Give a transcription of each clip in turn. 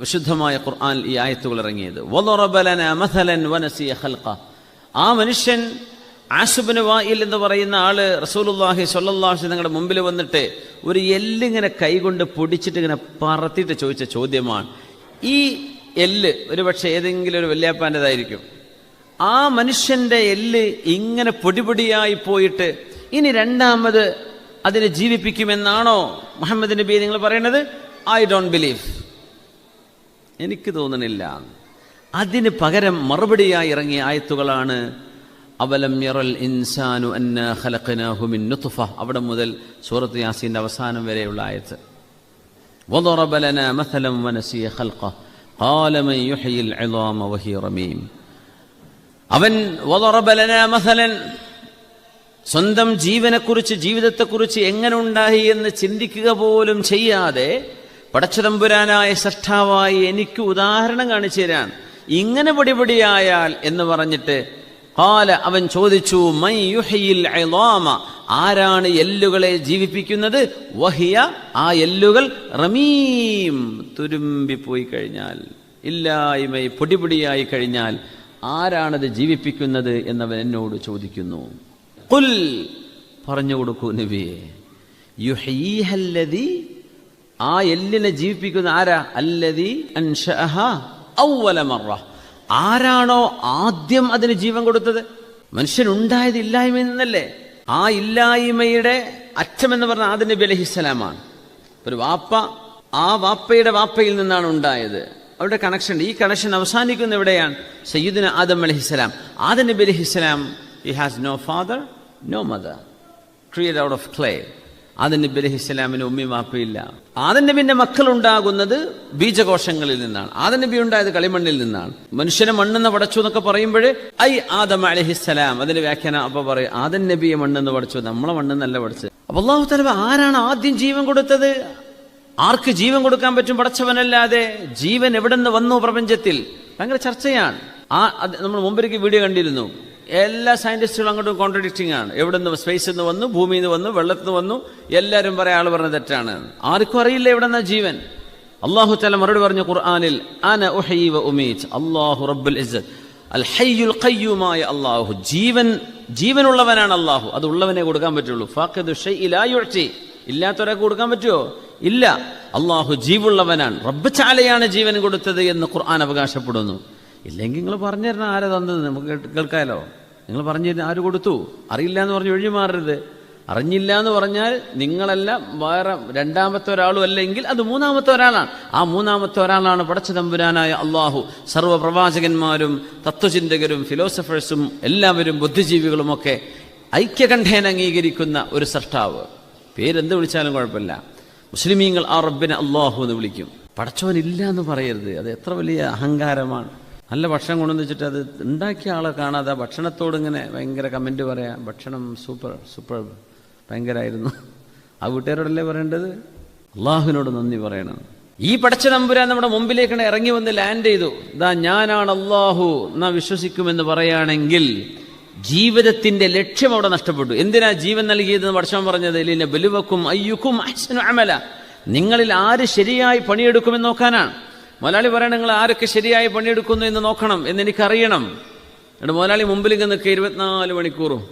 വിശുദ്ധമായ ഖുർആൻ ഈ ആയത്തുകൾ ഇറങ്ങിയത്. ആ മനുഷ്യൻ ആശുബിന് വായിൽ എന്ന് പറയുന്ന ആൾ റസൂലുല്ലാഹി സൊല്ലാഹി നിങ്ങളുടെ മുമ്പിൽ വന്നിട്ട് ഒരു എല്ലിങ്ങനെ കൈകൊണ്ട് പൊടിച്ചിട്ട് ഇങ്ങനെ പറത്തിയിട്ട് ചോദിച്ച ചോദ്യമാണ്. ഈ എല്ല് ഒരു പക്ഷേ ഏതെങ്കിലും ഒരു വല്യാപ്പാന്റെതായിരിക്കും ആ മനുഷ്യന്റെ എല്ല് ഇങ്ങനെ പൊടിപൊടിയായി പോയിട്ട് ഇനി രണ്ടാമത് അതിനെ ജീവിപ്പിക്കുമെന്നാണോ മുഹമ്മദ് നബി നിങ്ങൾ പറയുന്നത്? ഐ ഡോണ്ട് ബിലീവ് എനിക്ക് തോന്നണില്ല അതിന് പകരം മറുപടിയായി ഇറങ്ങിയ ആയത്തുകളാണ് അവലം യറൽ ഇൻസാനു അന്ന ഖലഖനാഹു മിൻ നുത്ഫ അവിടെ മുതൽ സൂറത്ത് യാസീന്റെ അവസാനം വരെയുള്ള ആയത്ത് وضرب لنا مثلا ونسي خلقه قال من يحيي العظام وهي رميم അവൻ وضرب لنا مثلا സ്വന്തം ജീവനെക്കുറിച്ച് ജീവിതത്തെക്കുറിച്ച് എങ്ങനെ ഉണ്ടായി എന്ന് ചിന്തിക്കുക പോലും ചെയ്യാതെ പടച്ചതമ്പുരാനായ സൃഷ്ടാവായി എനിക്ക് ഉദാഹരണം കാണിച്ചു തരാൻ. ഇങ്ങനെ പൊടിപൊടിയായാൽ എന്ന് പറഞ്ഞിട്ട് കാല അവൻ ചോദിച്ചു മൈ യുഹയിൽ ആരാണ് എല്ലുകളെ ജീവിപ്പിക്കുന്നത്? വഹിയ ആ എല്ലുകൾ റമീം തുരുമ്പിപ്പോയി കഴിഞ്ഞാൽ ഇല്ലായ്മ പൊടിപൊടിയായി കഴിഞ്ഞാൽ ആരാണത് ജീവിപ്പിക്കുന്നത് എന്നവൻ എന്നോട് ചോദിക്കുന്നു. കുൽ പറഞ്ഞു കൊടുക്കൂ നബിയെ. യുഹീഹല്ലദീ ആ എല്ലിനെ ജീവിപ്പിക്കുന്ന ആരാ? അല്ലതി ഔവലമറ ആരാണോ ആദ്യം അതിന് ജീവൻ കൊടുത്തത്? മനുഷ്യൻ മനുഷ്യനുണ്ടായത് ഇല്ലായ്മയിൽ നിന്നല്ലേ? ആ ഇല്ലായ്മയുടെ അറ്റമെന്ന് പറഞ്ഞ ആദിന് ബലഹിസ്സലാമാണ് ഒരു വാപ്പ ആ വാപ്പയുടെ വാപ്പയിൽ നിന്നാണ് ഉണ്ടായത്. അവിടെ കണക്ഷൻ ഈ കണക്ഷൻ അവസാനിക്കുന്ന എവിടെയാണ്? സയ്യിദിന് ആദം അലഹിസ്സലാം ആദം നബി അലഹിസ്സലാം he has no father no mother create out of clay Adam നബി അലഹി ഇസ്ലാമിന് ഉമ്മി മാപ്പയില്ല ആദൻ നബിന്റെ മക്കൾ ഉണ്ടാകുന്നത് ബീജകോശങ്ങളിൽ നിന്നാണ്. ആദൻ നബി ഉണ്ടായത് കളിമണ്ണിൽ നിന്നാണ്. മനുഷ്യനെ മണ്ണെന്ന് പടച്ചു എന്നൊക്കെ പറയുമ്പോഴേ ഐ ആദം അലഹിസ്സലാം അതിന്റെ വ്യാഖ്യാനം അപ്പൊ പറയും ആദൻ നബിയെ മണ്ണെന്ന് പഠിച്ചു നമ്മളെ മണ്ണെന്നല്ല പഠിച്ചത് അപ്പൊ അള്ളാഹു തലവ ആരാണ് ആദ്യം ജീവൻ കൊടുത്തത്? ആർക്ക് ജീവൻ കൊടുക്കാൻ പറ്റും പടച്ചവനല്ലാതെ? ജീവൻ എവിടെ നിന്ന് വന്നു പ്രപഞ്ചത്തിൽ? ഭയങ്കര ചർച്ചയാണ്. ആ നമ്മൾ മുമ്പിലേക്ക് വീഡിയോ കണ്ടിരുന്നു. എല്ലാ സയന്റിസ്റ്റുകളും അങ്ങോട്ടും കോൺട്രഡിക്റ്റിംഗ് ആണ്. എവിടെ നിന്ന് സ്പേസിൽ നിന്ന് വന്നു ഭൂമിയിൽ നിന്ന് വന്നു വെള്ളത്തിൽ നിന്ന് വന്നു എല്ലാവരും പറയാൻ ആൾ പറഞ്ഞ തെറ്റാണ്. ആർക്കും അറിയില്ല എവിടെ നിന്നാ ജീവൻ. അള്ളാഹു തല മറുപടി പറഞ്ഞു ഖുർആാനിൽ അന ഉഹൈവ ഉമീച്ച് അള്ളാഹു റബ്ബുൽ ഇസ്സത്ത് അൽ ഹയ്യുൽ ഖയ്യുമായ അള്ളാഹു ജീവൻ ജീവനുള്ളവനാണ് അള്ളാഹു അത് ഉള്ളവനെ കൊടുക്കാൻ പറ്റുള്ളൂ. ഫാഖിദു യുഅതി. ഇല്ലാത്തവരൊക്കെ കൊടുക്കാൻ പറ്റുമോ ഇല്ല. അള്ളാഹു ജീവുള്ളവനാണ്. റബ്ബ് ചാലയാണ് ജീവൻ കൊടുത്തത് എന്ന് ഖുർആൻ അവകാശപ്പെടുന്നു. ഇല്ലെങ്കിൽ നിങ്ങൾ പറഞ്ഞു തരണം ആരെ തന്നത്? നമുക്ക് കേൾക്കാമല്ലോ നിങ്ങൾ പറഞ്ഞു ആര് കൊടുത്തു? അറിയില്ല എന്ന് പറഞ്ഞ് ഒഴിഞ്ഞു മാറരുത്. അറിഞ്ഞില്ല എന്ന് പറഞ്ഞാൽ നിങ്ങളല്ല വേറെ രണ്ടാമത്തെ ഒരാളും അല്ലെങ്കിൽ അത് മൂന്നാമത്തെ ഒരാളാണ്. ആ മൂന്നാമത്തെ ഒരാളാണ് പടച്ച തമ്പുരാനായ അള്ളാഹു. സർവ പ്രവാചകന്മാരും തത്വചിന്തകരും ഫിലോസഫേഴ്സും എല്ലാവരും ബുദ്ധിജീവികളുമൊക്കെ ഐക്യകണ്ഠേന അംഗീകരിക്കുന്ന ഒരു സൃഷ്ടാവ്. പേരെന്ത് വിളിച്ചാലും കുഴപ്പമില്ല. മുസ്ലിമീങ്ങൾ ആ റബ്ബിനെ അള്ളാഹു എന്ന് വിളിക്കും. പടച്ചവനില്ല എന്ന് പറയരുത്. അത് എത്ര വലിയ അഹങ്കാരമാണ്. നല്ല ഭക്ഷണം കൊണ്ടുവന്ന് വെച്ചിട്ട് അത് ഉണ്ടാക്കിയ ആളെ കാണാതെ ഭക്ഷണത്തോട് ഇങ്ങനെ ഭയങ്കര കമന്റ് പറയാം ഭക്ഷണം സൂപ്പർ സൂപ്പർ ഭയങ്കരമായിരുന്നു ആ വീട്ടുകാരോടല്ലേ പറയേണ്ടത്? അള്ളാഹുവിനോട് നന്ദി പറയണം. ഈ പടച്ച നമ്പുരാൻ നമ്മുടെ മുമ്പിലേക്ക് ഇറങ്ങി വന്ന് ലാൻഡ് ചെയ്തു. ഇതാ ഞാനാണ് അള്ളാഹു എന്നാ വിശ്വസിക്കുമെന്ന് പറയുകയാണെങ്കിൽ ജീവിതത്തിന്റെ ലക്ഷ്യം അവിടെ നഷ്ടപ്പെട്ടു. എന്തിനാ ജീവൻ നൽകിയതെന്ന് വർഷം പറഞ്ഞത്? ബലുവക്കും അയ്യുക്കും അമല. നിങ്ങളിൽ ആര് ശരിയായി പണിയെടുക്കുമെന്ന് നോക്കാനാണ്. മുതലാളി പറയണം നിങ്ങൾ ആരൊക്കെ ശരിയായി പണിയെടുക്കുന്നു എന്ന് നോക്കണം എന്ന് എനിക്കറിയണം. എന്നിട്ട് മുതലാളി മുമ്പിൽ നിൽക്കുക ഇരുപത്തിനാല് മണിക്കൂറും.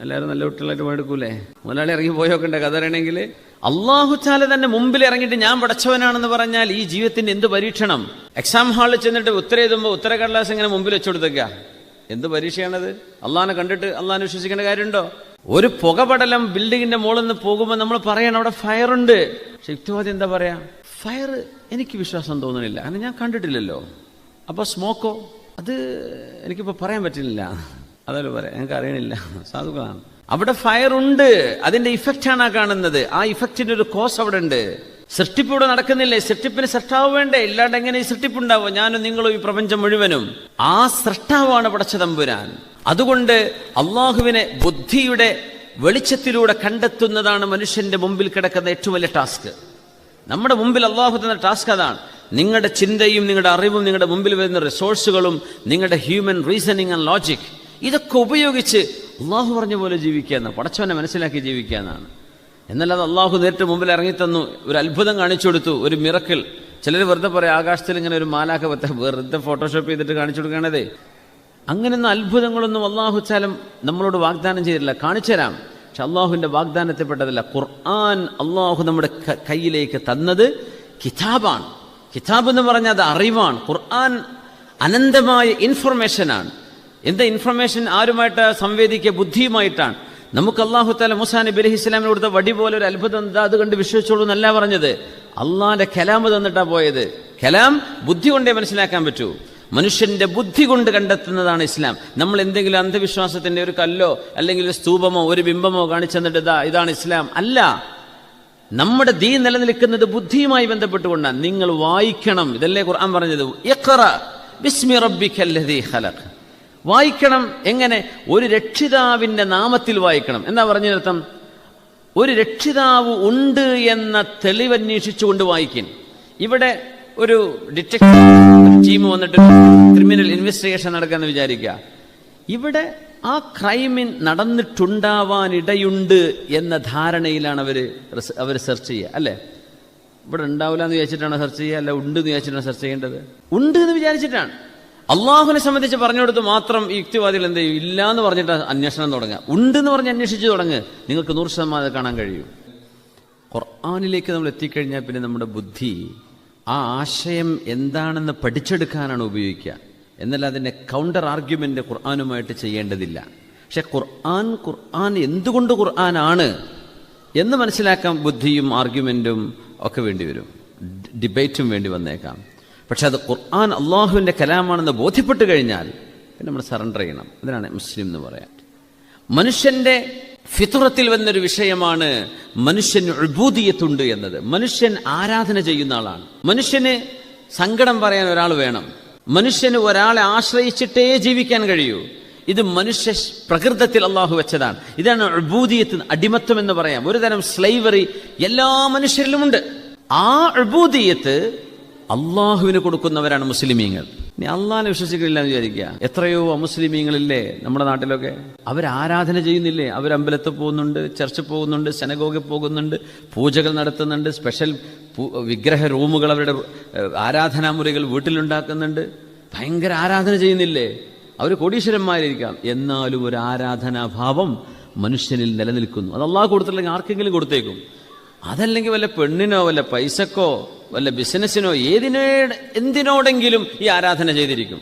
എല്ലാവരും നല്ല കുട്ടികളായിട്ട് പണിയെടുക്കൂലേ? മുതലാളി ഇറങ്ങി പോയോക്കണ്ടേ കഥ അറിയണമെങ്കിൽ അള്ളാഹു ചാല തന്നെ മുമ്പിൽ ഇറങ്ങിയിട്ട് ഞാൻ പടച്ചവനാണെന്ന് പറഞ്ഞാൽ ഈ ജീവിതത്തിന്റെ എന്ത് പരീക്ഷണം? എക്സാം ഹാളിൽ ചെന്നിട്ട് ഉത്തരം എഴുതുമ്പോൾ ഉത്തര കടലാസ് ഇങ്ങനെ മുമ്പിൽ വെച്ചുകൊടുത്തേക്ക എന്ത് പരീക്ഷയാണത്? അള്ളാഹിനെ കണ്ടിട്ട് അള്ളാഹിനെ വിശ്വസിക്കേണ്ട കാര്യമുണ്ടോ? ഒരു പുകപടലം ബിൽഡിങ്ങിന്റെ മുകളിൽ നിന്ന് പോകുമ്പോൾ നമ്മൾ പറയണം അവിടെ പക്ഷെ യുക്തിവാദി എന്താ പറയാ? ഫയർ എനിക്ക് വിശ്വാസം തോന്നുന്നില്ല കാരണം ഞാൻ കണ്ടിട്ടില്ലല്ലോ. അപ്പോൾ സ്മോക്കോ? അത് എനിക്കിപ്പോ പറയാൻ പറ്റില്ല അതല്ല പറയാം എനിക്ക് അറിയണില്ല. സാധുക്കളാണ്. അവിടെ ഫയർ ഉണ്ട്. അതിന്റെ ഇഫക്റ്റ് ആണ് കാണുന്നത്. ആ ഇഫക്റ്റിന്റെ ഒരു കോസ് അവിടെ ഉണ്ട്. സൃഷ്ടിപ്പ് ഇവിടെ നടക്കുന്നില്ലേ? സൃഷ്ടിപ്പിന് സൃഷ്ടാവ് വേണ്ടേ? ഇല്ലാണ്ട് എങ്ങനെ ഈ സൃഷ്ടിപ്പ് ഉണ്ടാവും? ഞാനും നിങ്ങളും ഈ പ്രപഞ്ചം മുഴുവനും. ആ സൃഷ്ടാവാണ് പടച്ചതമ്പുരാൻ അതുകൊണ്ട് അള്ളാഹുവിനെ ബുദ്ധിയുടെ വെളിച്ചത്തിലൂടെ കണ്ടെത്തുന്നതാണ് മനുഷ്യന്റെ മുമ്പിൽ കിടക്കുന്ന ഏറ്റവും വലിയ ടാസ്ക് നമ്മുടെ മുമ്പിൽ അള്ളാഹു തന്ന ടാസ്ക് അതാണ്. നിങ്ങളുടെ ചിന്തയും നിങ്ങളുടെ അറിവും നിങ്ങളുടെ മുമ്പിൽ വരുന്ന റിസോഴ്സുകളും നിങ്ങളുടെ ഹ്യൂമൻ റീസണിങ് ആൻഡ് ലോജിക് ഇതൊക്കെ ഉപയോഗിച്ച് അള്ളാഹു പറഞ്ഞ പോലെ ജീവിക്കുക എന്നാണ്. പടച്ചവനെ മനസ്സിലാക്കി ജീവിക്കുക എന്നാണ്. എന്നല്ലാതെ അള്ളാഹു നേരിട്ട് മുമ്പിൽ ഇറങ്ങിത്തന്നു ഒരു അത്ഭുതം കാണിച്ചു കൊടുത്തു ഒരു മിറക്കിൾ ചിലർ വെറുതെ പറയാം ആകാശത്തിൽ ഇങ്ങനെ ഒരു മാലാക്ക പറ്റ വെറുതെ ഫോട്ടോഷോപ്പ് ചെയ്തിട്ട് കാണിച്ചു കൊടുക്കണതേ. അങ്ങനെയൊന്നും അത്ഭുതങ്ങളൊന്നും അള്ളാഹു ചാലം നമ്മളോട് വാഗ്ദാനം ചെയ്തിട്ടില്ല. കാണിച്ചു തരാം. പക്ഷെ അള്ളാഹുവിന്റെ വാഗ്ദാനത്തിൽപ്പെട്ടതല്ല. ഖുർആൻ അള്ളാഹു നമ്മുടെ കയ്യിലേക്ക് തന്നത് കിതാബാണ്. കിതാബ് എന്ന് പറഞ്ഞാൽ അത് അറിവാണ്. ഖുർആൻ അനന്തമായ ഇൻഫർമേഷനാണ്. എന്താ ഇൻഫർമേഷൻ? ആരുമായിട്ട് സംവേദിക്കുക ബുദ്ധിയുമായിട്ടാണ്. നമുക്ക് അള്ളാഹു താല മുസാ നബി അലഹി ഇസ്ലാമിന് കൊടുത്ത വടി പോലെ ഒരു അത്ഭുതം എന്താ? അത് കണ്ട് വിശ്വസിച്ചോളൂ എന്നല്ല പറഞ്ഞത്. അള്ളാന്റെ കലാമ് തന്നിട്ടാ പോയത്. കലാം ബുദ്ധി കൊണ്ടേ മനസ്സിലാക്കാൻ പറ്റൂ. മനുഷ്യന്റെ ബുദ്ധി കൊണ്ട് കണ്ടെത്തുന്നതാണ് ഇസ്ലാം. നമ്മൾ എന്തെങ്കിലും അന്ധവിശ്വാസത്തിന്റെ ഒരു കല്ലോ അല്ലെങ്കിൽ ഒരു സ്തൂപമോ ഒരു ബിംബമോ കാണിച്ചെന്നിട്ട് ഇതാ ഇതാണ് ഇസ്ലാം. അല്ല നമ്മുടെ ദീ നിലനിൽക്കുന്നത് ബുദ്ധിയുമായി ബന്ധപ്പെട്ടുകൊണ്ടാണ്. നിങ്ങൾ വായിക്കണം ഇതല്ലേ ഖുർആൻ പറഞ്ഞത്. ബിസ്മി വായിക്കണം എങ്ങനെ? ഒരു രക്ഷിതാവിന്റെ നാമത്തിൽ വായിക്കണം. എന്താ പറഞ്ഞതിനർത്ഥം? ഒരു രക്ഷിതാവ് ഉണ്ട് എന്ന തെളിവന്വേഷിച്ചുകൊണ്ട് വായിക്കും. ഇവിടെ ഒരു ഡിറ്റക്റ്റീവ് ടീം വന്നിട്ട് ക്രിമിനൽ ഇൻവെസ്റ്റിഗേഷൻ നടക്കാന്ന് വിചാരിക്കുക. ഇവിടെ ആ ക്രൈമിൻ നടന്നിട്ടുണ്ടാവാനിടയുണ്ട് എന്ന ധാരണയിലാണ് അവർ അവർ സെർച്ച് ചെയ്യുക അല്ലേ? ഇവിടെ ഉണ്ടാവില്ല എന്ന് വിചാരിച്ചിട്ടാണ് സെർച്ച് ചെയ്യുക? അല്ല ഉണ്ട് എന്ന് വിചാരിച്ചിട്ടാണ് സെർച്ച് ചെയ്യേണ്ടത്? ഉണ്ട് എന്ന് വിചാരിച്ചിട്ടാണ്. അള്ളാഹുവിനെ സംബന്ധിച്ച് പറഞ്ഞു കൊടുത്ത് മാത്രം യുക്തിവാദികൾ എന്ത് ചെയ്യും? ഇല്ല എന്ന് പറഞ്ഞിട്ട് അന്വേഷണം തുടങ്ങുക. ഉണ്ട് എന്ന് പറഞ്ഞ് അന്വേഷിച്ച് തുടങ്ങുക നിങ്ങൾക്ക് നൂറ് ശതമാനം കാണാൻ കഴിയും. ഖുർആാനിലേക്ക് നമ്മൾ എത്തിക്കഴിഞ്ഞാൽ പിന്നെ നമ്മുടെ ബുദ്ധി ആ ആശയം എന്താണെന്ന് പഠിച്ചെടുക്കാനാണ് ഉപയോഗിക്കുക. എന്നാൽ അതിന്റെ കൗണ്ടർ ആർഗ്യുമെന്റ് ഖുർആാനുമായിട്ട് ചെയ്യേണ്ടതില്ല. പക്ഷെ ഖുർആൻ ഖുർആൻ എന്തുകൊണ്ട് ഖുർആനാണ് എന്ന് മനസ്സിലാക്കാൻ ബുദ്ധിയും ആർഗ്യുമെന്റും ഒക്കെ വേണ്ടി വരും ഡിബേറ്റും വേണ്ടി വന്നേക്കാം. പക്ഷെ അത് ഖുർആൻ അള്ളാഹുവിന്റെ കലാമാണെന്ന് ബോധ്യപ്പെട്ട് കഴിഞ്ഞാൽ പിന്നെ നമ്മൾ സറണ്ടർ ചെയ്യണം. അതിനാണ് മുസ്ലിം എന്ന് പറയാൻ മനുഷ്യന്റെ ഫിത്തുറത്തിൽ വന്നൊരു വിഷയമാണ് മനുഷ്യൻ ഉൾബൂതിയത്തുണ്ട് എന്നത്. മനുഷ്യൻ ആരാധന ചെയ്യുന്ന ആളാണ്. മനുഷ്യന് സങ്കടം പറയാൻ ഒരാൾ വേണം. മനുഷ്യന് ഒരാളെ ആശ്രയിച്ചിട്ടേ ജീവിക്കാൻ കഴിയൂ. ഇത് മനുഷ്യ പ്രകൃതത്തിൽ അള്ളാഹു വെച്ചതാണ്. ഇതാണ് ഉത്ഭൂതിയത്ത് അടിമത്വം എന്ന് പറയാം. ഒരു തരം സ്ലൈവറി എല്ലാ മനുഷ്യരിലുമുണ്ട്. ആ ഉത്ഭൂതിയത്ത് അള്ളാഹുവിന് കൊടുക്കുന്നവരാണ് മുസ്ലിമീങ്ങൾ. ഇനി അള്ളാഹിനെ വിശ്വസിക്കുന്നില്ല എന്ന് വിചാരിക്കുക. എത്രയോ അമുസ്ലിമീങ്ങളില്ലേ നമ്മുടെ നാട്ടിലൊക്കെ? അവർ ആരാധന ചെയ്യുന്നില്ലേ? അവർ അമ്പലത്തിൽ പോകുന്നുണ്ട് ചർച്ച പോകുന്നുണ്ട് സെനഗോഗിൽ പോകുന്നുണ്ട് പൂജകൾ നടത്തുന്നുണ്ട് സ്പെഷ്യൽ വിഗ്രഹ റൂമുകൾ അവരുടെ ആരാധനാ ആരാധനാമുറികൾ വീട്ടിലുണ്ടാക്കുന്നുണ്ട്. ഭയങ്കര ആരാധന ചെയ്യുന്നില്ലേ? അവർ കോടീശ്വരന്മാരിയിരിക്കാം. എന്നാലും ഒരു ആരാധനാഭാവം മനുഷ്യനിൽ നിലനിൽക്കുന്നു. അത് അള്ളാഹ് കൊടുത്തില്ലെങ്കിൽ ആർക്കെങ്കിലും കൊടുത്തേക്കും. അതല്ലെങ്കിൽ വല്ല പെണ്ണിനോ വല്ല പൈസക്കോ വല്ല ബിസിനസ്സിനോ ഏതിനോ എന്തിനോടെങ്കിലും ഈ ആരാധന ചെയ്തിരിക്കും.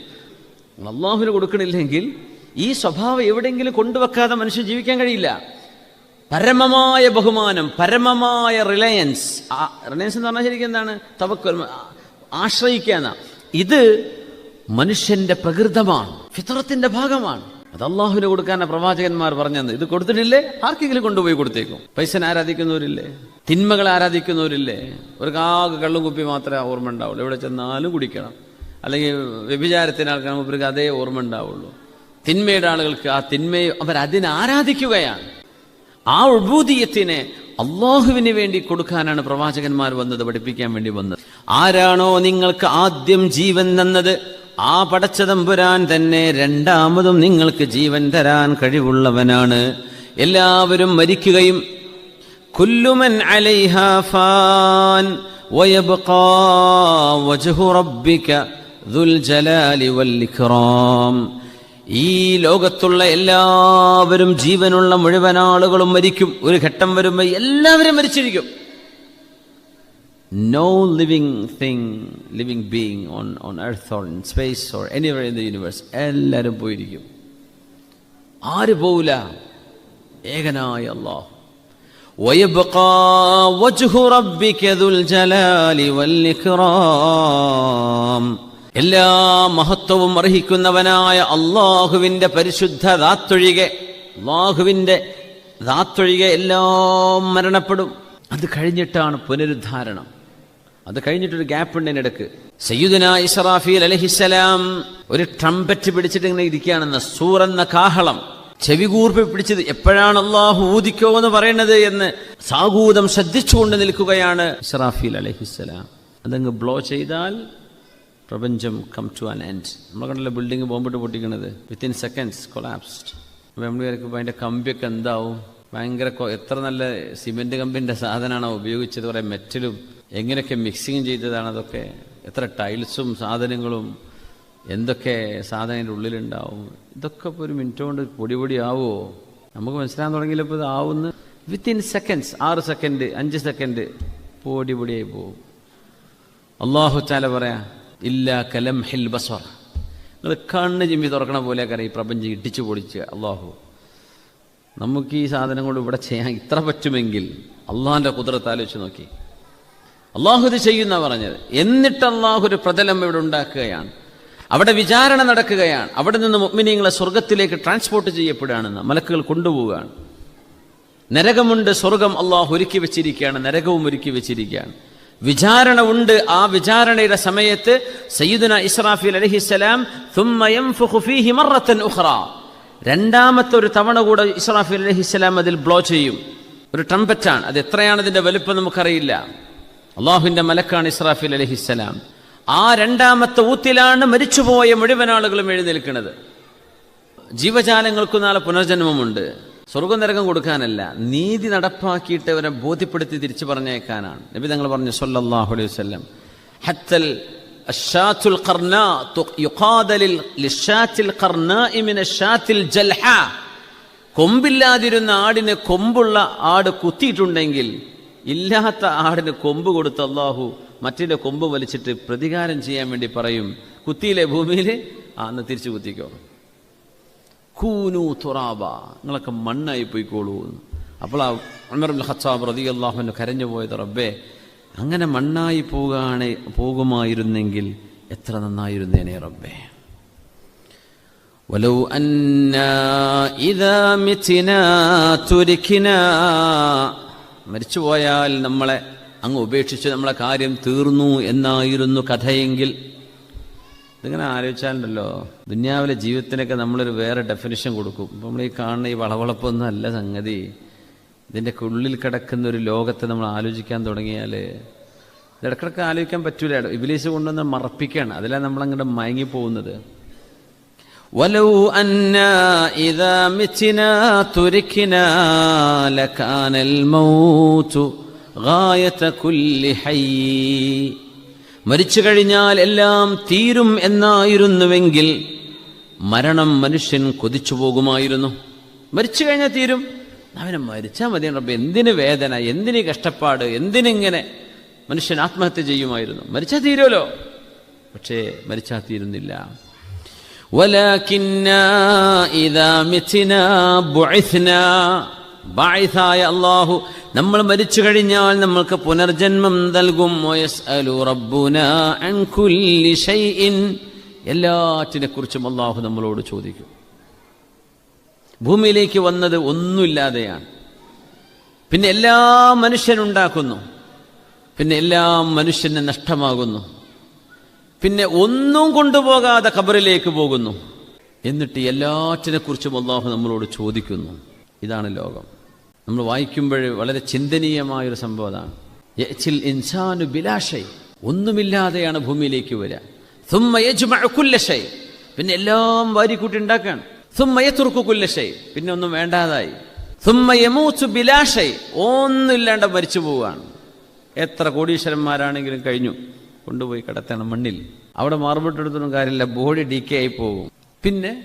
അള്ളാഹുവിന് കൊടുക്കണില്ലെങ്കിൽ ഈ സ്വഭാവം എവിടെയെങ്കിലും കൊണ്ടുവെക്കാതെ മനുഷ്യൻ ജീവിക്കാൻ കഴിയില്ല. പരമമായ ബഹുമാനം പരമമായ റിലയൻസ്. റിലയൻസ് എന്ന് പറഞ്ഞാൽ ശരിക്കും എന്താണ്? തവക്കൽ ആശ്രയിക്കാന്ന ഇത് മനുഷ്യന്റെ പ്രകൃതമാണ് ഫിത്രത്തിന്റെ ഭാഗമാണ്. അത് അള്ളാഹുവിന് കൊടുക്കാനാണ് പ്രവാചകന്മാർ പറഞ്ഞത്. ഇത് കൊടുത്തിട്ടില്ലേ? ആർക്കെങ്കിലും കൊണ്ടുപോയി കൊടുത്തേക്കും. പൈസനെ ആരാധിക്കുന്നവരില്ലേ? തിന്മകളെ ആരാധിക്കുന്നവരില്ലേ? ഒരു കാക കള്ളും കുപ്പി മാത്രമേ ഓർമ്മ ഉണ്ടാവുള്ളൂ. എവിടെ ചെന്നാലും കുടിക്കണം. അല്ലെങ്കിൽ വ്യഭിചാരത്തിന് ആൾക്കാർ ഇവർക്ക് അതേ ഓർമ്മ ഉണ്ടാവുള്ളൂ. തിന്മയുടെ ആളുകൾക്ക് ആ തിന്മയെ അതിനെ ആരാധിക്കുകയാണ്. ആ ഉത്ഭൂതിയത്തിനെ അള്ളാഹുവിന് വേണ്ടി കൊടുക്കാനാണ് പ്രവാചകന്മാർ വന്നത് പഠിപ്പിക്കാൻ വേണ്ടി വന്നത്. ആരാണോ നിങ്ങൾക്ക് ആദ്യം ജീവൻ തന്നത്? ആ പടച്ചതമ്പുരാൻ തന്നെ രണ്ടാമതും നിങ്ങൾക്ക് ജീവൻ തരാൻ കഴിവുള്ളവനാണ്. എല്ലാവരും മരിക്കുകയും കുല്ലുമൻ ഫാൻ ഈ ലോകത്തുള്ള എല്ലാവരും ജീവനുള്ള മുഴുവൻ ആളുകളും മരിക്കും. ഒരു ഘട്ടം വരുമ്പോൾ എല്ലാവരും മരിച്ചിരിക്കും. no living thing living being on on earth or in space or anywhere in the universe എല്ലാവരും പോയിരിക്കും ആര് പോവില്ല ഏകനായ അള്ളാഹു ويبقى وجه ربك ذو الجلال والإكرام എല്ലാ മഹത്വവും അർഹിക്കുന്നവനായ അള്ളാഹുവിന്റെ പരിശുദ്ധ ദാത്തൊഴികെ അള്ളാഹുവിന്റെ ദാത്തൊഴികെ എല്ലാം മരണപ്പെടും അത് കഴിഞ്ഞിട്ടാണ് പുനരുദ്ധാരണം. അത് കഴിഞ്ഞിട്ടൊരു ഗ്യാപ്പ് ഉണ്ട് ഇതിനിടക്ക് സയ്യുദന അലഹിസലാം ഒരു ട്രംപറ്റ് പിടിച്ചിട്ട് ഇങ്ങനെ ഇരിക്കുകയാണെന്ന് സൂറെന്ന കാഹളം. ചെവികൂർപ്പ് പിടിച്ചത് എപ്പോഴാണ് അള്ളാഹു ഊദിക്കോ എന്ന് പറയുന്നത് എന്ന് സാഗൂതം ശ്രദ്ധിച്ചുകൊണ്ട് നിൽക്കുകയാണ് ഇസ്രാഫീൽ അലഹിസലാം അതങ്ങ് ബ്ലോ ചെയ്താൽ പ്രപഞ്ചം കം ടു ആൻ എൻഡ് നമ്മൾ കണ്ടല്ലോ ബിൽഡിംഗ് ബോംബിട്ട് പൊട്ടിക്കണത്? വിത്തിൻ സെക്കൻഡ്സ് കൊളാപ്സ്ഡ് അപ്പോൾ നമ്മൾ അതിന്റെ കമ്പിയൊക്കെ എന്താവും? ഭയങ്കര എത്ര നല്ല സിമെന്റ് കമ്പിന്റെ സാധനമാണോ ഉപയോഗിച്ചത് കുറേ മെറ്റലും എങ്ങനെയൊക്കെ മിക്സിങ് ചെയ്തതാണ് അതൊക്കെ എത്ര ടൈൽസും സാധനങ്ങളും എന്തൊക്കെ സാധനത്തിന്റെ ഉള്ളിലുണ്ടാവും ഇതൊക്കെ ഇപ്പോൾ ഒരു മിനിറ്റ് കൊണ്ട് പൊടി പൊടി ആവുമോ നമുക്ക് മനസ്സിലാകാൻ തുടങ്ങിയപ്പോൾ ഇത് ആവുന്ന. വിത്തിൻ സെക്കൻഡ്സ് ആറ് സെക്കൻഡ് അഞ്ച് സെക്കൻഡ് പൊടി പൊടിയായി പോവും അള്ളാഹു ചാല പറയാ ഇല്ല കലം ഹിൽ ബസ്വർ. നിങ്ങൾ കണ്ണ് ചിമ്മി തുറക്കണ പോലെയൊക്കെ ഈ പ്രപഞ്ചം ഇടിച്ചു പൊടിച്ച് അള്ളാഹു നമുക്ക് ഈ സാധനം കൊണ്ട് ഇവിടെ ചെയ്യാൻ ഇത്ര പറ്റുമെങ്കിൽ അള്ളാഹിന്റെ കുതിരത്ത് ആലോചിച്ച് നോക്കി. അള്ളാഹു ഇത് ചെയ്യുന്ന പറഞ്ഞത്. എന്നിട്ട് അള്ളാഹു ഒരു പ്രതലം ഇവിടെ ഉണ്ടാക്കുകയാണ്. അവിടെ വിചാരണ നടക്കുകയാണ്. അവിടെ നിന്ന് മുഗ്മിനിയങ്ങളെ സ്വർഗത്തിലേക്ക് ട്രാൻസ്പോർട്ട് ചെയ്യപ്പെടുകയാണെന്ന് മലക്കുകൾ കൊണ്ടുപോവുകയാണ്. നരകമുണ്ട് സ്വർഗം അള്ളാഹു ഒരുക്കി വെച്ചിരിക്കുകയാണ് നരകവും ഒരുക്കി വെച്ചിരിക്കുകയാണ്. വിചാരണ ഉണ്ട്. ആ വിചാരണയുടെ സമയത്ത് സയ്യിദുന ഇസ്രാഫിൽ അലഹിസ്സലാം രണ്ടാമത്തെ ഒരു തവണ കൂടെ ഇസ്രാഫി അലഹിസ്സലാം അതിൽ ബ്ലോ ചെയ്യും. ഒരു ട്രംപറ്റാണ് അത് എത്രയാണ് അതിന്റെ വലുപ്പം നമുക്കറിയില്ല. അള്ളാഹുവിന്റെ മലക്കാണ് ഇസ്രാഫി അലഹിസ്സലാം ആ രണ്ടാമത്തെ ഊത്തിലാണ് മരിച്ചുപോയ മുഴുവൻ ആളുകളും എഴുന്നേൽക്കുന്നത്. ജീവജാലങ്ങൾക്കു നാളെ പുനർജന്മമുണ്ട്. സ്വർഗം നരകം കൊടുക്കാനല്ല നീതി നടപ്പാക്കിയിട്ട് അവരെ ബോധ്യപ്പെടുത്തി തിരിച്ചു പറഞ്ഞേക്കാനാണ്. നബി തങ്ങൾ പറഞ്ഞു സൊല്ലാഹു അലൈഹി ഹത്തൽ അഷാത്തുൽ ഖർന യുഖാദലിൽ ലിഷാത്തിൽ ഖർനാഇ മിന ഷാത്തിൽ ജൽഹ കൊമ്പില്ലാതിരുന്ന ആടിന് കൊമ്പുള്ള ആട് കുത്തിയിട്ടുണ്ടെങ്കിൽ ഇല്ലാത്ത ആടിന് കൊമ്പ് കൊടുത്ത അള്ളാഹു മറ്റേ കൊമ്പ് വലിച്ചിട്ട് പ്രതികാരം ചെയ്യാൻ വേണ്ടി പറയും. കുത്തിയിലെ ഭൂമിയിൽ? ആ അന്ന് തിരിച്ചു കുത്തിക്കോ. കൂനു തുറാബ. നിങ്ങളൊക്കെ മണ്ണായി പോയിക്കോളൂ അപ്പോൾ ആ അമർ ഖത്താബ് റതി അള്ളാഹുവിന് കരഞ്ഞു പോയത് റബ്ബേ അങ്ങനെ മണ്ണായി പോകാണ് പോകുമായിരുന്നെങ്കിൽ എത്ര നന്നായിരുന്നേനെ റബ്ബേ ولو أنا إذا متنا تركنا മരിച്ചുപോയാൽ നമ്മളെ അങ്ങ് ഉപേക്ഷിച്ച് നമ്മളെ കാര്യം തീർന്നു എന്നായിരുന്നു കഥയെങ്കിൽ ഇതിങ്ങനെ ആലോചിച്ചാലുണ്ടല്ലോ ദുന്യാവിലെ ജീവിതത്തിനൊക്കെ നമ്മളൊരു വേറെ ഡെഫിനിഷൻ കൊടുക്കും ഇപ്പം നമ്മൾ ഈ കാണുന്ന ഈ വളവളപ്പൊന്നും അല്ല സംഗതി ഇതിൻ്റെ ഉള്ളിൽ കിടക്കുന്ന ഒരു ലോകത്തെ നമ്മൾ ആലോചിക്കാൻ തുടങ്ങിയാൽ ഇടക്കിടക്ക് ആലോചിക്കാൻ പറ്റൂല ഇബിലീസ് കൊണ്ടുവന്ന് മറപ്പിക്കുകയാണ് അതിലാണ് നമ്മൾ അങ്ങോട്ട് മയങ്ങിപ്പോകുന്നത് ولو أنا إذا متنا تركنا لكان الموت غاية كل حي മരിച്ചു കഴിഞ്ഞാൽ എല്ലാം തീരും എന്നായിരുന്നുവെങ്കിൽ മരണം മനുഷ്യൻ കൊതിച്ചു പോകുമായിരുന്നു മരിച്ചു കഴിഞ്ഞാൽ തീരും അവനെ മരിച്ചാൽ മതി റബ്ബ്. എന്തിന് വേദന? എന്തിന് കഷ്ടപ്പാട്? എന്തിനിങ്ങനെ മനുഷ്യൻ ആത്മഹത്യ ചെയ്യുമായിരുന്നു? മരിച്ചാൽ തീരുമല്ലോ പക്ഷേ മരിച്ചാൽ തീരുന്നില്ല. അള്ളാഹു നമ്മൾ മരിച്ചു കഴിഞ്ഞാൽ നമ്മൾക്ക് പുനർജന്മം നൽകും. എല്ലാറ്റിനെ കുറിച്ചും അള്ളാഹു നമ്മളോട് ചോദിക്കും. ഭൂമിയിലേക്ക് വന്നത് ഒന്നുമില്ലാതെയാണ്. പിന്നെ എല്ലാ മനുഷ്യനുണ്ടാക്കുന്നു. പിന്നെ എല്ലാം മനുഷ്യന് നഷ്ടമാകുന്നു. പിന്നെ ഒന്നും കൊണ്ടുപോകാതെ ഖബറിലേക്ക് പോകുന്നു. എന്നിട്ട് എല്ലാറ്റിനെ കുറിച്ചും അള്ളാഹു നമ്മളോട് ചോദിക്കുന്നു. ഇതാണ് ലോകം. നമ്മൾ വായിക്കുമ്പോൾ വളരെ ചിന്തനീയമായൊരു സംഭവമാണ് ഇൻസാനു ബിലാഷൈ ഒന്നുമില്ലാതെയാണ് ഭൂമിയിലേക്ക് വരിക. സുമ്മ യജ്മഉ കുല്ല പിന്നെ എല്ലാം വാരിക്കൂട്ടി ഉണ്ടാക്കാണ് സുമ്മ യത്രുക്കു കുല്ല ഷൈ പിന്നെ ഒന്നും വേണ്ടാതായി. സുമ്മയമൂച്ചു ബിലാഷൈ ഒന്നുമില്ലാണ്ട് മരിച്ചു പോവുകയാണ്. എത്ര കോടീശ്വരന്മാരാണെങ്കിലും കഴിഞ്ഞു. കൊണ്ടുപോയി കിടത്തണം മണ്ണിൽ. അവിടെ മാർബിട്ടെടുത്തൊന്നും കാര്യമില്ല. ബോഡി ഡി കെ ആയി പോകും. പിന്നെ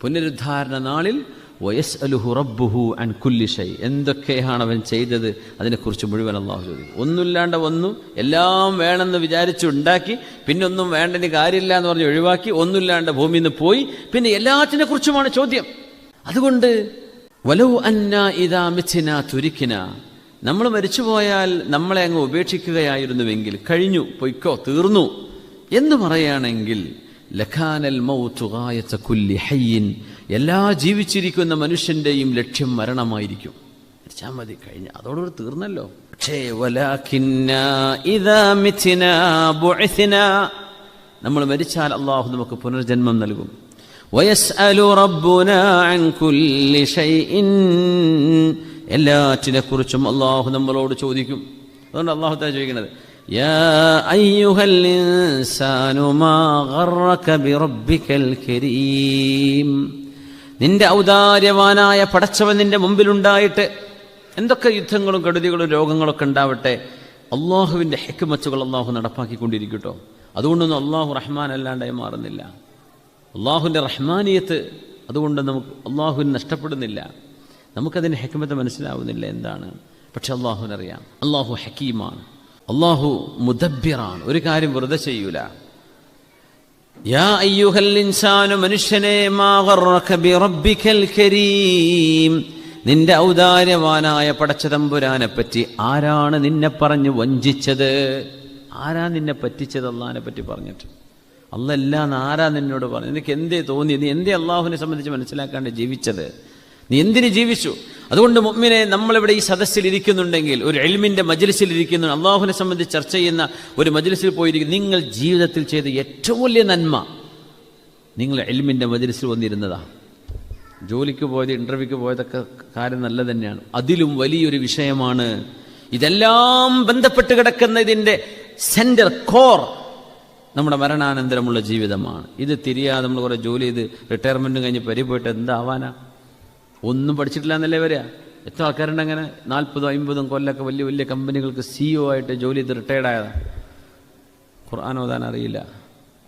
പുനരുദ്ധാരണ നാളിൽ വയസ് റബ്ബുഹു കുല്ലി കുല്ലിഷൈ എന്തൊക്കെയാണ് അവൻ ചെയ്തത്? അതിനെക്കുറിച്ച് മുഴുവൻ അള്ളാഹു ചോദിക്കും ഒന്നുമില്ലാണ്ട് വന്നു എല്ലാം വേണമെന്ന് വിചാരിച്ച് ഉണ്ടാക്കി പിന്നെ ഒന്നും വേണ്ടതിന് കാര്യമില്ല എന്ന് പറഞ്ഞ് ഒഴിവാക്കി ഒന്നുമില്ലാണ്ട് ഭൂമിയിൽ നിന്ന് പോയി പിന്നെ എല്ലാത്തിനെ കുറിച്ചുമാണ് ചോദ്യം. അതുകൊണ്ട് വലൗ അന്ന ഇതാ മിഥിന തുരിക്കിന. നമ്മൾ മരിച്ചുപോയാൽ നമ്മളെ അങ്ങ് ഉപേക്ഷിക്കുകയായിരുന്നുവെങ്കിൽ കഴിഞ്ഞു പൊയ്ക്കോ തീർന്നു. എന്ന് പറയുകയാണെങ്കിൽ ലഖാനൽ മൗത്തുകായത്ത കുല്ലി ഹയ്യിൻ. എല്ലാ ജീവിച്ചിരിക്കുന്ന മനുഷ്യന്റെയും ലക്ഷ്യം മരണമായിരിക്കും മരിച്ചാൽ മതി കഴിഞ്ഞ അതോടുകൂടി തീർന്നല്ലോ പക്ഷേ നമ്മൾ മരിച്ചാൽ അള്ളാഹു നമുക്ക് പുനർജന്മം നൽകും വയസ്അലു റബ്ബുന അൻ കുല്ലി ഷൈഇൻ എല്ലാറ്റിനെ കുറിച്ചും അള്ളാഹു നമ്മളോട് ചോദിക്കും അതുകൊണ്ട് അള്ളാഹു താ ചോദിക്കുന്നത് يا أيها الإنسان ما غرك بربك الكريم നിന്റെ ഔദാര്യവാനായ പടച്ചവൻ നിന്റെ മുമ്പിലുണ്ടായിട്ട് എന്തൊക്കെ യുദ്ധങ്ങളും കെടുതികളും രോഗങ്ങളൊക്കെ ഉണ്ടാവട്ടെ അള്ളാഹുവിന്റെ ഹെക്കുമച്ചുകൾ അള്ളാഹു നടപ്പാക്കിക്കൊണ്ടിരിക്കട്ടോ. അതുകൊണ്ടൊന്നും അള്ളാഹു റഹ്മാൻ അല്ലാണ്ടായി മാറുന്നില്ല. അള്ളാഹുവിന്റെ റഹ്മാനിയത്ത് അതുകൊണ്ട് നമുക്ക് അള്ളാഹുവിന് നഷ്ടപ്പെടുന്നില്ല. നമുക്കതിന്റെ ഹെക്കുമത്ത് മനസ്സിലാവുന്നില്ല എന്താണ്. പക്ഷെ അള്ളാഹുവിനറിയാം അള്ളാഹു ഹക്കീമാണ് അള്ളാഹു മുദബ്ബിറാണ് ഒരു കാര്യം വെറുതെ ചെയ്യൂല. മനുഷ്യനെ നിന്റെ ഔദാര്യവാനായ പടച്ചതമ്പുരാനെ പറ്റി ആരാണ് നിന്നെ പറഞ്ഞു വഞ്ചിച്ചത്? ആരാ നിന്നെ പറ്റിച്ചത് അള്ളഹാനെ പറ്റി പറഞ്ഞിട്ട് അല്ലല്ലാന്ന് ആരാ നിന്നോട് പറഞ്ഞു നിനക്ക് എന്തേ തോന്നി? നീ എന്തേ അള്ളാഹുവിനെ സംബന്ധിച്ച് മനസ്സിലാക്കാണ്ട് ജീവിച്ചത്? നീ എന്തിന് ജീവിച്ചു? അതുകൊണ്ട് മുമ്മിനെ നമ്മളിവിടെ ഈ സദസ്സിൽ ഇരിക്കുന്നുണ്ടെങ്കിൽ ഒരു എൽമിന്റെ മജ്ലിസിൽ ഇരിക്കുന്നു അള്ളാഹുവിനെ സംബന്ധിച്ച് ചർച്ച ചെയ്യുന്ന ഒരു മജ്ലിസിൽ പോയിരിക്കും നിങ്ങൾ ജീവിതത്തിൽ ചെയ്ത ഏറ്റവും വലിയ നന്മ നിങ്ങൾ എൽമിന്റെ മജ്ലിസിൽ വന്നിരുന്നതാ. ജോലിക്ക് പോയത് ഇന്റർവ്യൂക്ക് പോയതൊക്കെ കാര്യം നല്ല തന്നെയാണ്. അതിലും വലിയൊരു വിഷയമാണ് ഇതെല്ലാം ബന്ധപ്പെട്ട് കിടക്കുന്ന ഇതിന്റെ സെന്റർ കോർ നമ്മുടെ മരണാനന്തരമുള്ള ജീവിതമാണ്. ഇത് തിരിയാതെ നമ്മൾ കുറേ ജോലി ചെയ്ത് റിട്ടയർമെന്റ് കഴിഞ്ഞ് പരി പോയിട്ട് എന്താവാനാ? ഒന്നും പഠിച്ചിട്ടില്ല എന്നല്ലേ വരിക? എത്ര ആൾക്കാരുണ്ട് അങ്ങനെ? നാൽപ്പതും അമ്പതും കൊല്ലമൊക്കെ വലിയ വലിയ കമ്പനികൾക്ക് സിഇഒ ആയിട്ട് ജോലി ചെയ്ത് റിട്ടയർഡ് ഖുർആൻ ഓതാൻ അറിയില്ല.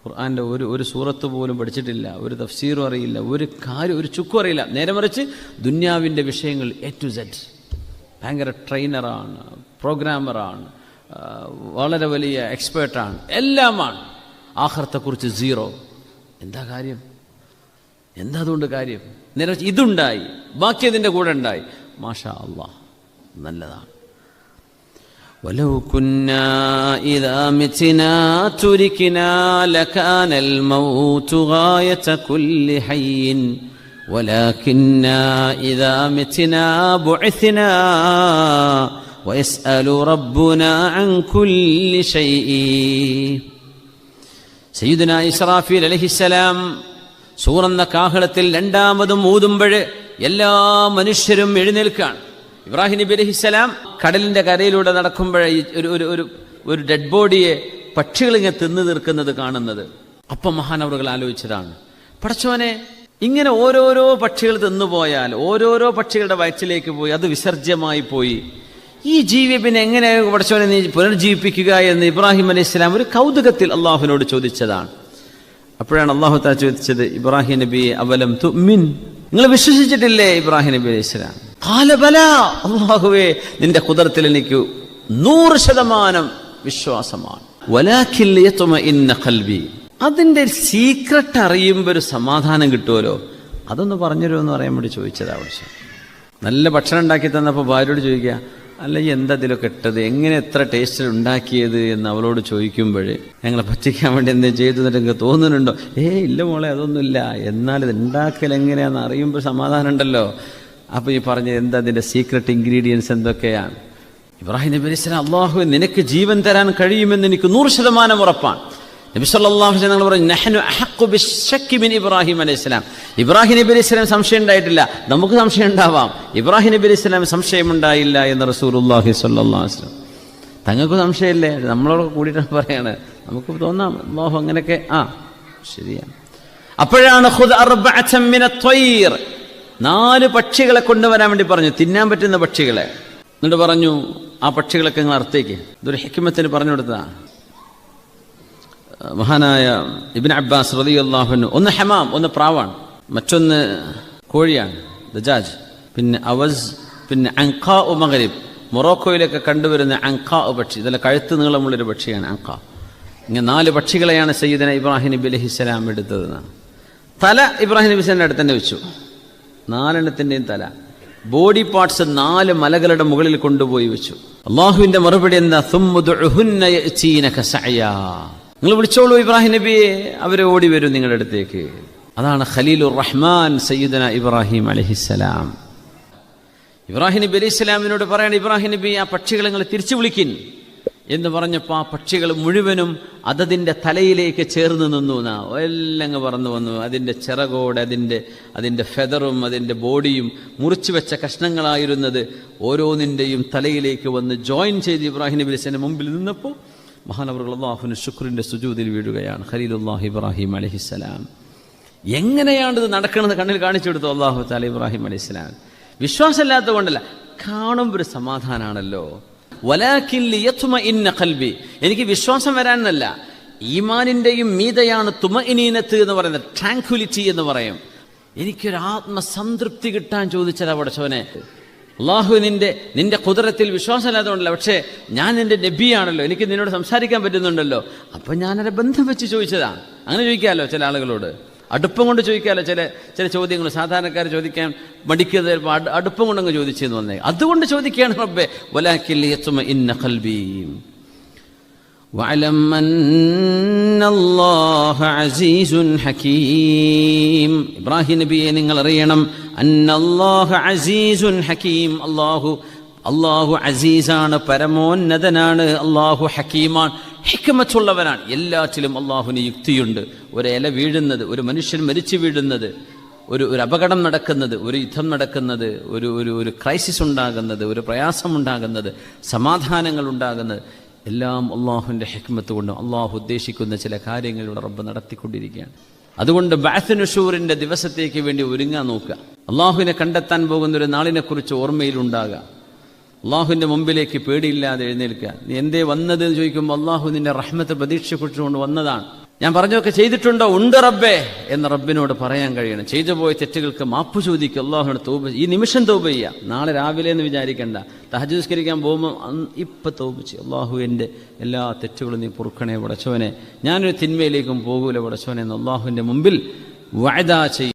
ഖുർആാന്റെ ഒരു ഒരു സൂറത്ത് പോലും പഠിച്ചിട്ടില്ല. ഒരു തഫ്സീറും അറിയില്ല. ഒരു കാര്യം ഒരു ചുക്കും അറിയില്ല. നേരെ മറിച്ച് ദുന്യാവിന്റെ വിഷയങ്ങൾ എ ടു സെഡ് ഭയങ്കര ട്രെയിനറാണ് പ്രോഗ്രാമറാണ് വളരെ വലിയ എക്സ്പേർട്ടാണ് എല്ലാമാണ്. ആഹ്റത്തെക്കുറിച്ച് സീറോ എന്താ കാര്യം? എന്താ അതുകൊണ്ട് കാര്യം? നേരെ മറിച്ച് ഇതുണ്ടായി ബാക്കി അതിൻ്റെ കൂടെ ഉണ്ടായി മാഷാ അള്ളാഹ് നല്ലതാണ് ولو كنا إذا متنا تركنا لكان الموت غاية كل حي ولكننا إذا متنا بعثنا ويسأل ربنا عن كل شيء സയ്യിദുന ഇസ്രാഫീൽ അലഹിസലാം സൂറന്ന കാഹളത്തിൽ രണ്ടാമതും ഊതുമ്പോൾ എല്ലാ മനുഷ്യരും എഴുന്നേൽക്കാണ് ഇബ്രാഹിം നബി അലഹിസ്സലാം കടലിന്റെ കരയിലൂടെ നടക്കുമ്പോഴേ ഒരു ഒരു ഒരു ഒരു ഡെഡ് ബോഡിയെ പക്ഷികളിങ്ങനെ തിന്നു തീർക്കുന്നത് കാണുന്നത്. അപ്പം മഹാനവറുകൾ ആലോചിച്ചതാണ്. പടച്ചോനെ ഇങ്ങനെ ഓരോരോ പക്ഷികൾ തിന്നുപോയാൽ ഓരോരോ പക്ഷികളുടെ വയറ്റിലേക്ക് പോയി അത് വിസർജ്യമായി പോയി. ഈ ജീവിയെ പിന്നെ എങ്ങനെ പടച്ചോനെ നീ പുനർജീവിപ്പിക്കുക എന്ന് ഇബ്രാഹിം അലൈഹി ഒരു കൗതുകത്തിൽ അള്ളാഹുവിനോട് ചോദിച്ചതാണ്. അപ്പോഴാണ് അള്ളാഹു താ ചോദിച്ചത് ഇബ്രാഹിം നബി അവലം തുമിൻ നിങ്ങൾ വിശ്വസിച്ചിട്ടില്ലേ ഇബ്രാഹിം നബി അലൈഹി സ്വലാം? കാലബല അള്ളാഹുവേ നിന്റെ കുതിരത്തിൽ എനിക്ക് നൂറ് ശതമാനം വിശ്വാസമാണ്. അതിന്റെ സീക്രട്ട് അറിയുമ്പോൾ ഒരു സമാധാനം കിട്ടുമല്ലോ അതൊന്ന് പറഞ്ഞുതരുമോ എന്ന് പറയാൻ വേണ്ടി ചോദിച്ചതാ പക്ഷേ. നല്ല ഭക്ഷണം ഉണ്ടാക്കി തന്നപ്പോൾ ഭാര്യയോട് ചോദിക്കുക അല്ല ഈ എന്താ ഇതിലൊക്കെ ഇട്ടത്? എങ്ങനെ എത്ര ടേസ്റ്റിൽ ഉണ്ടാക്കിയത് എന്ന് അവളോട് ചോദിക്കുമ്പോൾ ഞങ്ങളെ പറ്റിക്കാൻ വേണ്ടി എന്തേ ചെയ്തു എന്നിട്ട് തോന്നുന്നുണ്ടോ? ഏ ഇല്ല മോളെ അതൊന്നുമില്ല. എന്നാൽ ഇത് ഉണ്ടാക്കൽ എങ്ങനെയാണെന്ന് അറിയുമ്പോൾ സമാധാനം ഉണ്ടല്ലോ. അപ്പോൾ ഈ പറഞ്ഞ എന്താ അതിന്റെ സീക്രട്ട് ഇൻഗ്രീഡിയൻസ് എന്തൊക്കെയാണ്? ഇബ്രാഹിം നബി അലൈഹി അള്ളാഹു നിനക്ക് ജീവൻ തരാൻ കഴിയുമെന്ന് എനിക്ക് നൂറ് ശതമാനം ഉറപ്പാണ്. നബി സല്ലല്ലാഹു അലൈഹി വസല്ലം പറഞ്ഞു നഹ്നു അഹഖു ബിശ്ശക്കി മിൻ ഇബ്രാഹിം അലൈഹി സ്വലാം. ഇബ്രാഹിം നബി അലൈഹി സ്വലാം സംശയം ഉണ്ടായിട്ടില്ല. നമുക്ക് സംശയം ഉണ്ടാവാം. ഇബ്രാഹിം നബി അലൈഹി സ്വലാം സംശയം ഉണ്ടായില്ല എന്ന് റസൂലുള്ളാഹി അള്ളാഹി വസല്ലം. തങ്ങൾക്ക് സംശയമില്ലേ? നമ്മളോട് കൂടിയിട്ടാണ് പറയാണ് നമുക്ക് തോന്നാം അള്ളാഹു അങ്ങനെയൊക്കെ ആ ശരിയാണ്. അപ്പോഴാണ് നാല് പക്ഷികളെ കൊണ്ടുവരാൻ വേണ്ടി പറഞ്ഞു. തിന്നാൻ പറ്റുന്ന പക്ഷികളെ. എന്നിട്ട് പറഞ്ഞു ആ പക്ഷികളൊക്കെ നിങ്ങൾ അർത്ഥേക്ക് ഇതൊരു ഹെക്കിമത്തിന് പറഞ്ഞു കൊടുത്തതാണ് മഹാനായ ഇബിൻ അബ്ബാസ് റതി അള്ളാഹുന് ഒന്ന് ഹമാം ഒന്ന് പ്രാവാണ്. മറ്റൊന്ന് കോഴിയാണ് ദജാജ്. പിന്നെ അവസ് പിന്നെ അങ്കാ ഉ മകരീബ് മൊറോക്കോയിലൊക്കെ കണ്ടുവരുന്ന അങ്കാ പക്ഷി. ഇതെല്ലാം കഴുത്ത് നീളമുള്ളൊരു പക്ഷിയാണ് അങ്കാ ഇങ്ങനെ നാല് പക്ഷികളെയാണ് സയ്യിദന ഇബ്രാഹിം നബി അലഹിസ്സലാം എടുത്തതെന്ന് തല ഇബ്രാഹിം നബി സ്വലാം അടുത്ത് തന്നെ വെച്ചു. നാലെണ്ണത്തിന്റെയും തല. ബോഡി പാർട്സ് നാല് മലകളുടെ മുകളിൽ കൊണ്ടുപോയി വെച്ചു. അള്ളാഹുവിന്റെ മറുപടി എന്താ. നിങ്ങൾ വിളിച്ചോളൂ ഇബ്രാഹിം നബിയെ. അവരെ ഓടി വരും നിങ്ങളുടെ അടുത്തേക്ക്. അതാണ് ഖലീലുർ റഹ്മാൻ സയ്യിദന ഇബ്രാഹിം അലഹിസ്സലാം. ഇബ്രാഹിം നബി അലൈഹി ഇസ്ലാമിനോട് പറയണം ഇബ്രാഹിം നബി ആ പക്ഷികളെ നിങ്ങൾ തിരിച്ചു വിളിക്കിൻ. എന്ന് പറഞ്ഞപ്പോൾ ആ പക്ഷികൾ മുഴുവനും അതതിന്റെ തലയിലേക്ക് ചേർന്ന് നിന്നു. എന്നാ എല്ലാം പറന്നു വന്നു. അതിന്റെ ചിറകോട് അതിന്റെ അതിന്റെ ഫെദറും അതിന്റെ ബോഡിയും മുറിച്ചു വെച്ച കഷ്ണങ്ങളായിരുന്നത് ഓരോന്നിന്റെയും തലയിലേക്ക് വന്ന് ജോയിൻ ചെയ്ത് ഇബ്രാഹിം നബി അലൈഹി മുമ്പിൽ നിന്നപ്പോൾ മഹാനവറുകൾ അള്ളാഹുന് ശുക്രിന്റെ സുജൂതിൽ വീഴുകയാണ്. ഖലീലുല്ലാഹി ഇബ്രാഹിം അലഹിസ്സലാം എങ്ങനെയാണ് ഇത് നടക്കണമെന്ന് കണ്ണിൽ കാണിച്ചു കൊടുത്തു അള്ളാഹു താല ഇബ്രാഹിം അലഹിസ്സലാം സ്വലാം? വിശ്വാസമില്ലാത്തത് കൊണ്ടല്ല കാണുമ്പോൾ ഒരു സമാധാനമാണല്ലോ എനിക്ക് വിശ്വാസം വരാനല്ല. ഈമാനിന്റെയും മീതയാണ് തുമ ഇനീനത്ത് എന്ന് പറയുന്നത് ട്രാങ്ക്വിലിറ്റി എന്ന് പറയും. എനിക്കൊരു ആത്മസംതൃപ്തി കിട്ടാൻ ചോദിച്ചതാ പടച്ചോനെ അള്ളാഹു നിന്റെ നിന്റെ കുതിരത്തിൽ വിശ്വാസമില്ലാത്തതുകൊണ്ടല്ല? പക്ഷേ ഞാൻ എന്റെ നബിയാണല്ലോ. എനിക്ക് നിന്നോട് സംസാരിക്കാൻ പറ്റുന്നുണ്ടല്ലോ. അപ്പം ഞാനൊരു ബന്ധം വെച്ച് ചോദിച്ചതാണ് അങ്ങനെ ചോദിക്കാമല്ലോ ചില ആളുകളോട്? അടുപ്പം കൊണ്ട് ചോദിക്കാമല്ലോ ചില ചില ചോദ്യങ്ങൾ? സാധാരണക്കാർ ചോദിക്കാൻ മടിക്കുന്നത് അടുപ്പം കൊണ്ടങ്ങ് ചോദിച്ചെന്ന് വന്നേ. അതുകൊണ്ട് ചോദിക്കുകയാണ് റബ്ബെ ഇന്ന കൽബീം واعلم أن الله عزيز حكيم ഇബ്രാഹിം നബിയെ നിങ്ങൾ അറിയണം അന്ന അല്ലാഹു അസീസുൻ ഹക്കീം അല്ലാഹു അല്ലാഹു അസീസാണ് പരമോന്നതനാണ് അല്ലാഹു ഹക്കീമാണ് ഹിക്മത്തുള്ളവനാണ് എല്ലാറ്റിലും അള്ളാഹുവിന് യുക്തിയുണ്ട് ഒരു ഇല വീഴുന്നത് ഒരു മനുഷ്യൻ മരിച്ചു വീഴുന്നത് ഒരു ഒരു അപകടം നടക്കുന്നത് ഒരു യുദ്ധം നടക്കുന്നത് ഒരു ഒരു ഒരു ക്രൈസിസ് ഉണ്ടാകുന്നത് ഒരു പ്രയാസമുണ്ടാകുന്നത് സമാധാനങ്ങൾ ഉണ്ടാകുന്നത് എല്ലാം അള്ളാഹുവിന്റെ ഹെക്മത്ത് കൊണ്ടും അള്ളാഹു ഉദ്ദേശിക്കുന്ന ചില കാര്യങ്ങളിലൂടെ റബ്ബ് നടത്തിക്കൊണ്ടിരിക്കുകയാണ്. അതുകൊണ്ട് ബാസിനുഷൂറിന്റെ ദിവസത്തേക്ക് വേണ്ടി ഒരുങ്ങാൻ നോക്കുക. അള്ളാഹുവിനെ കണ്ടെത്താൻ പോകുന്ന ഒരു നാളിനെക്കുറിച്ച് ഓർമ്മയിലുണ്ടാകുക. അള്ളാഹുവിന്റെ മുമ്പിലേക്ക് പേടിയില്ലാതെ എഴുന്നേൽക്കുക. നീ എന്തേ വന്നത് എന്ന് ചോദിക്കുമ്പോൾ അള്ളാഹു നിന്റെ റഹ്മത്ത് പ്രതീക്ഷിച്ചുകൊണ്ട് വന്നതാണ്. ഞാൻ പറഞ്ഞൊക്കെ ചെയ്തിട്ടുണ്ടോ? ഉണ്ട് റബ്ബേ എന്ന് റബ്ബിനോട് പറയാൻ കഴിയണം. ചെയ്തു പോയ തെറ്റുകൾക്ക് മാപ്പ് ചോദിക്കുക അള്ളാഹുവിനെ തോപ് ഈ നിമിഷം തോപ് ചെയ്യുക നാളെ രാവിലെ എന്ന് വിചാരിക്കണ്ട. തഹജുസ്കരിക്കാൻ പോകുമ്പോൾ ഇപ്പം തോപ അള്ളാഹു എന്റെ എല്ലാ തെറ്റുകളും നീ പൊറുക്കണേ പടച്ചോനെ ഞാനൊരു തിന്മയിലേക്കും പോകൂല പടച്ചോനെ എന്ന് അള്ളാഹുവിന്റെ മുമ്പിൽ വയതാ ചെയ്യും.